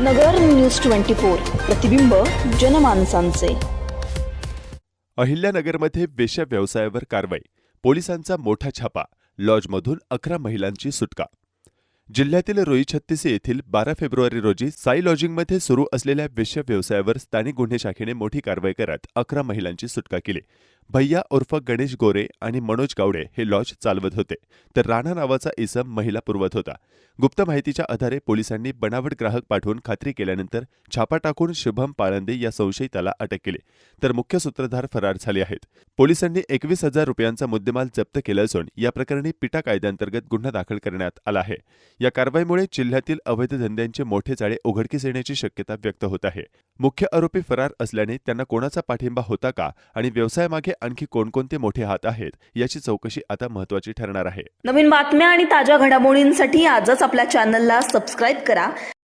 नगर news twenty four प्रतिबिंब जनमानसांचे. अहिल्यानगरमध्ये वेश्या व्यवसायावर कारवाई पोलिसांचा मोठा छापा लॉजमधून अकरा महिलांची सुटका. जिल्ह्यातील रोई छत्तीसी येथील बारा फेब्रुवारी रोजी साई लॉजिंगमध्ये सुरू असलेल्या वेश्या व्यवसायावर स्थानिक गुन्हे शाखेने मोठी कारवाई करत अकरा महिलांची सुटका केली. भैया उर्फ गणेश गोरे आणि मनोज गावडे हे लॉज चालवत होते. तर राणा नावाचा इसम महिला पुरवत होता. गुप्त माहितीच्या आधारे पोलिसांनी बनावट ग्राहक पाठवून खात्री केल्यानंतर छापा टाकून शुभम पाळंदे या संशयिताला अटक केली. तर मुख्य सूत्रधार फरार झाले आहेत. पोलिसांनी एकवीस हजार रुपयांचा मुद्देमाल जप्त केला असून या प्रकरणी पिटा कायद्यांतर्गत गुन्हा दाखल करण्यात आला आहे. या कारवाईमुळे जिल्ह्यातील अवैध धंद्यांचे मोठे जाळे उघडकीस येण्याची शक्यता व्यक्त होत आहे. मुख्य आरोपी फरार असल्याने त्यांना कोणाचा पाठिंबा होता का आणि व्यवसायामागे आणखी कोणकोणते मोठे हात आहेत याची चौकशी आता महत्वाची ठरणार आहे. नवीन बातम्या आणि ताज्या घडामोडींसाठी आजच आपल्या चॅनलला सबस्क्राईब करा.